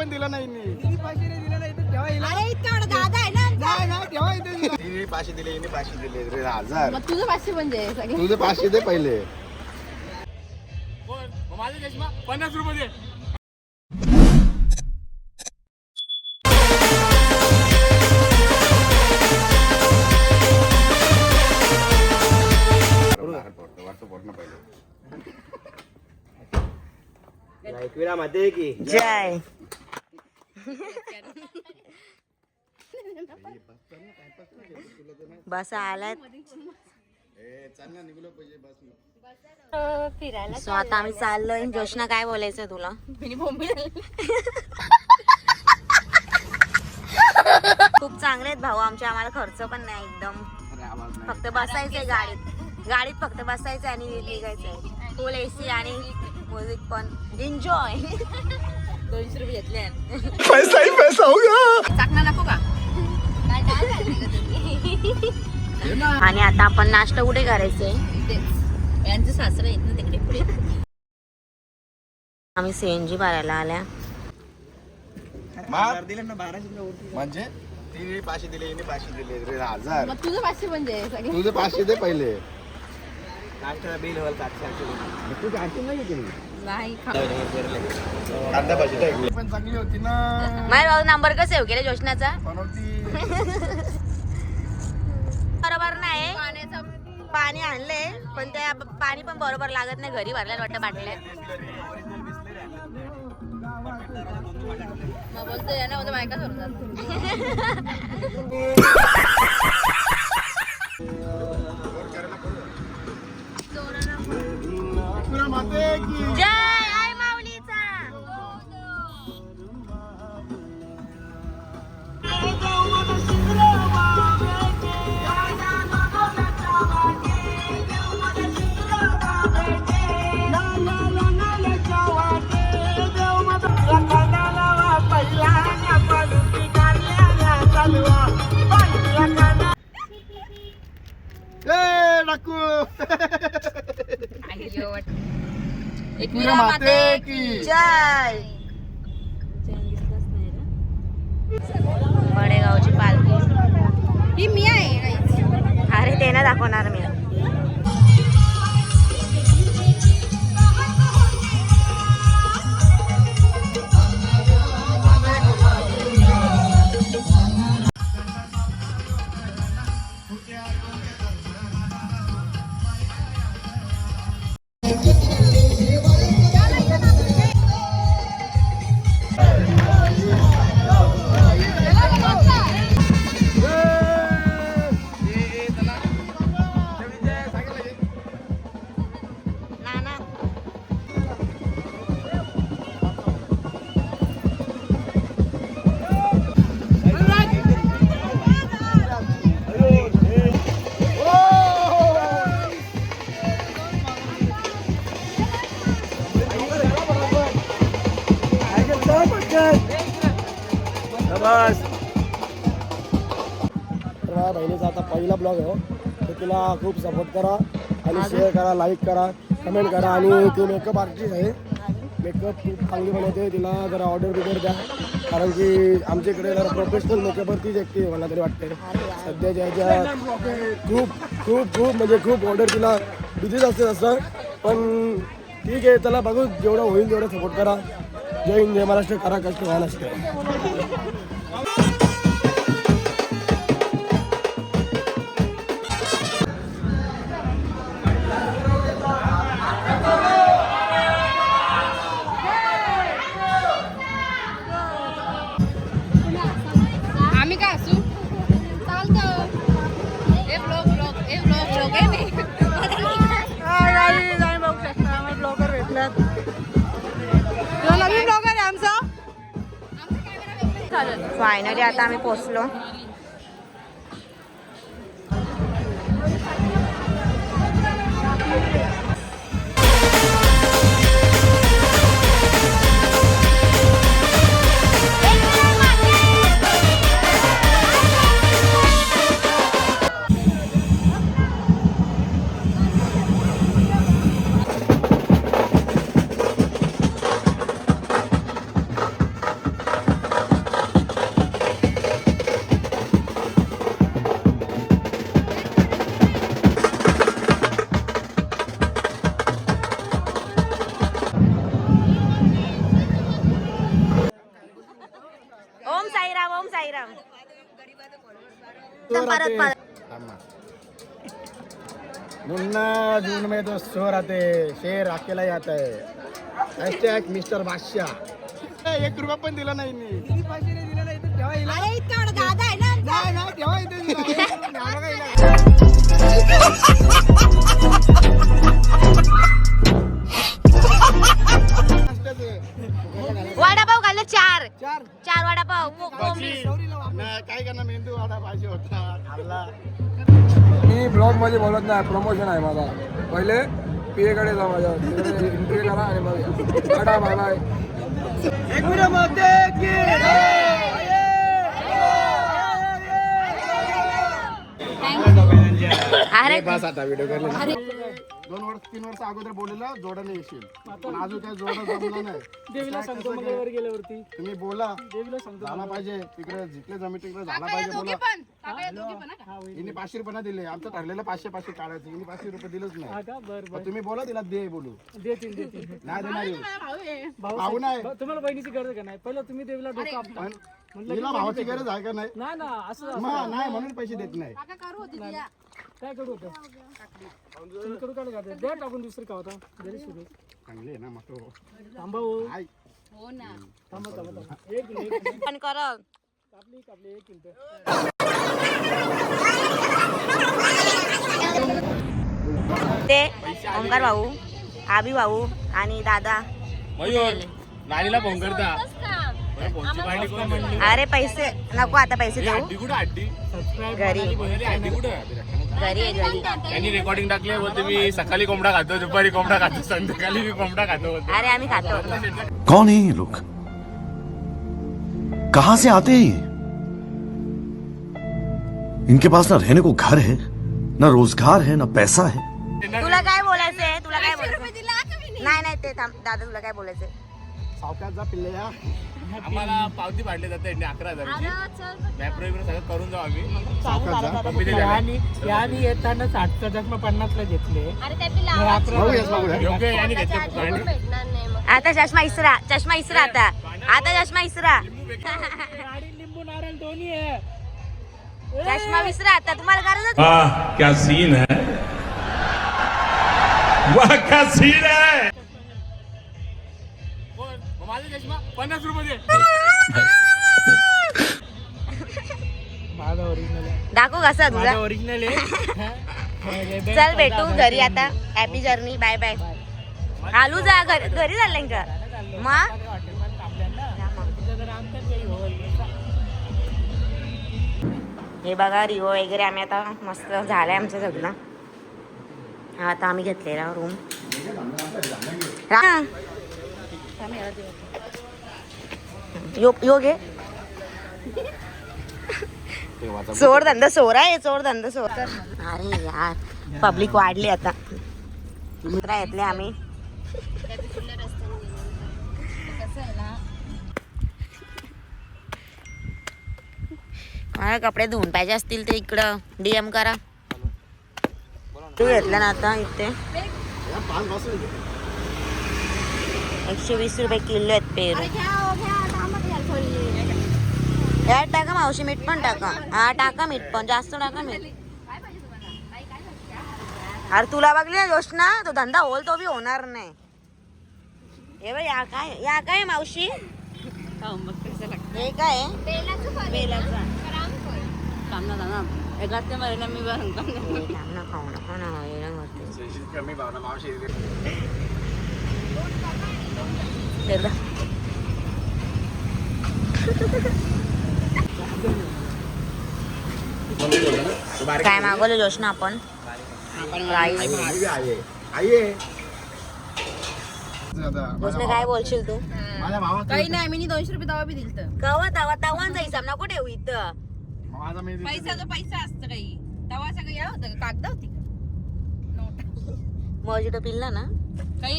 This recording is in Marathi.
पण दिला नाही मी. अरे इतका एवढा दादा आहे ना आमचा. तिने पाचशे दिले हिने पाचशे दिले. रे हजार. मग तुझं पाचशे म्हणजे सगळे. तुझे पाचशे दे पहिले. पन्नास रुपये दे. जय. बस आलात फिरायला सो आता आम्ही चाललोय. जोशना काय बोलायचं तुला? खूप चांगले आहेत भाऊ आमचे. आम्हाला खर्च पण नाही एकदम. फक्त बसायचंय गाडीत. गाडीत फक्त बसायचं आणि निघायचंय. फुल एसी आणि म्युझिक पण. एन्जॉय दोनशे रुपये घेतले पैसा ही पैसा होगा नको का? आणि आता आपण नाश्ता कुठे करायचंय यांचे सासरा येत ना तिकडे. पुढे आम्ही सीएनजी भरायला आल्या. म्हणजे? तिने पाचशे दिले हिने पाचशे दिले. रे हजार. मग तुझं पाचशे म्हणजे सगळे. तुझे पाचशे दे पहिले. नाही अर्धा पाचशे दे. पण चांगली होती ना. माझ्या भाऊ नंबर कसं सेव्ह केला जोशनाचा बरोबर नाही. पाण्याचा पाणी आणले पण त्या पाणी पण बरोबर लागत नाही. घरी भरल्याला वाटतं बाटल्या. मग बोलतो या ना उद्या एकविरा माते की जय. बडेगावची पालखी. ही मी आहे अरे ते ना दाखवणार मी. बस. माझ्या बहिणीचा आता पहिला ब्लॉग आहे हो. तर तिला खूप सपोर्ट करा आणि शेअर करा लाईक करा कमेंट करा आणि ती मेकअप आर्टिस्ट आहे. मेकअप खूप चांगली बनवते. तिला जरा ऑर्डर बिर्डर द्या. कारण की आमच्या इकडे जरा प्रोफेशनल मेकअपवर तीच एकटी आहे मला तरी वाटते सध्याच्या ज्याच्या खूप खूप खूप म्हणजे खूप ऑर्डर तिला बिझीच असते असं पण ठीक आहे त्याला बघू. जेवढं होईल तेवढं सपोर्ट करा. जय हिंद जय महाराष्ट्र करा कष्ट महाराष्ट्र फायनली आता आम्ही पोचलो साईराम. मुन्ना जून में तो शो राहते. शेर अकेला येत आहे. हॅशटॅग मिस्टर बादशाह एक रुपया पण दिला नाही मी. नाही दादा मी ब्लॉगमध्ये बोलत नाही प्रमोशन आहे माझा. पहिले पीए कडे जा माझ्या. एंट्री करा आणि मग टाटा बाय बाय अरे बस आता व्हिडिओ करले दोन वर्ष तीन वर्ष अगोदर बोललेलं जोडाने येशील. पण अजून काय जोडा जमला नाही. देवीला सांगतो मंगळवार गेल्यावरती. तुम्ही बोला. देवीला सांगतो झाला पाहिजे. तिकडे जिकडे जमी तिकडे झाला पाहिजे बोला. पण. काका या दोघी पण हा का? हिने पाचशे रुपये दिले. आमचं ठरलेलं पाचशे पाचशे काढायचं. हिने पाचशे रुपये दिलंच हा नाही का? बर मग तुम्ही बोला तिला दे बोलू. देतील देतील नाही देणार भाऊ आहे. भाऊ नाही. तुम्हाला बहिणीची गरज का नाही? पहिलं तुम्ही देवीला डोकं आपटा. पण हिला भावाची गरज. आहे का नाही? नाही ना असं मग नाही म्हणून पैसे देत नाही. काका करू होती तिला. काय करू होतं तुम्ही करू काय का? द्या टाकून दुसरं का होता जरी सुरू. चांगले आहे ना मग तो थांबा हो. हो ना. थांबा थांबा थांबा. एक मिनिट. पण कर. कापली कापली एक मिनिट. ते ओंकार भाऊ आबी भाऊ आणि दादा. मयूर नानीला फोन करता. अरे पैसे नको आता पैसे देऊ. घरी. घरी आहे घरी. त्यांनी रेकॉर्डिंग टाकले बोलते मी सकाळी कोंबडा खातो दुपारी कोंबडा खातो संध्याकाळी मी कोंबडा खातो अरे आम्ही खातो कौन है ये लोग? कहां से आते हैं ये? इनके पास ना रहने को घर है ना रोजगार है ना पैसा है। तुला काय बोलायचंय? तुला काय बोलायचं नाही. नाही ते दादा तुला काय बोलायचंय? सावकाश जा पिल्ले या. आम्हाला पावती पाडले जाते अकरा हजाराची अरे चल मॅप्रो वगैरे सगळं करून जाऊ आम्ही. यानी येताना साठचा जन्म पन्नासला घेतले. योग्य आता चष्मा इसरा चष्मा इसरा आता. आता चष्मा इसरा. गाडी लिंबू नारळ दोन्ही आहे. चष्मा विसरा आता तुम्हाला गरजच वाह क्या सीन है? वाह क्या सीन है? पन्नास रुपये दे. माझा ओरिजिनल दाखव कसा तुझा. ओरिजिनल आहे. चल भेटू घरी आता. हॅपी जर्नी बाय बाय आलू जा घरी घरी चाललंय का? मग? हे बघा रिओ वगैरे आम्ही आता मस्त झालंय आमचं सगळं. हा आता आम्ही घेतलेला रूम यो योग घे. चोर धंदा सोर आहे चोर धंदा सोर अरे यार पब्लिक वाढली आता. मित्र येतले आम्ही. मला कपडे धुवून पाहिजे असतील ते इकडं. डीएम करा. तू घेतलं ना आता इथे. एकशे वीस रुपये किलो आहेत पेरू. घ्या हो, यात टाका मावशी मीठ पण टाका. हा टाका मीठ पण जास्त टाका मीठ. अरे तुला बघली ना योजना तो धंदा होल तो बी होणार नाही. हे बघ या काय या काय मावशी? हे काय? बेलाचं फळ बेलाचं. रामफळ. हे थांब ना, खाऊ नको ना, हे ना होते. कमी भावना मावशी. काय मागवलं योजना आपण? राईस आई आहे आई आहे आता योजना काय बोलशील तू? काही नाही मी दोनशे रुपये दवा बी दिलत. कवा तवा? तवांचा हिसाब नको ठेवू इथं? पैसा पैसा असतं काही. तवा सगळं या होतं कागद होती का? मॉजिटो पिल्ला ना? काही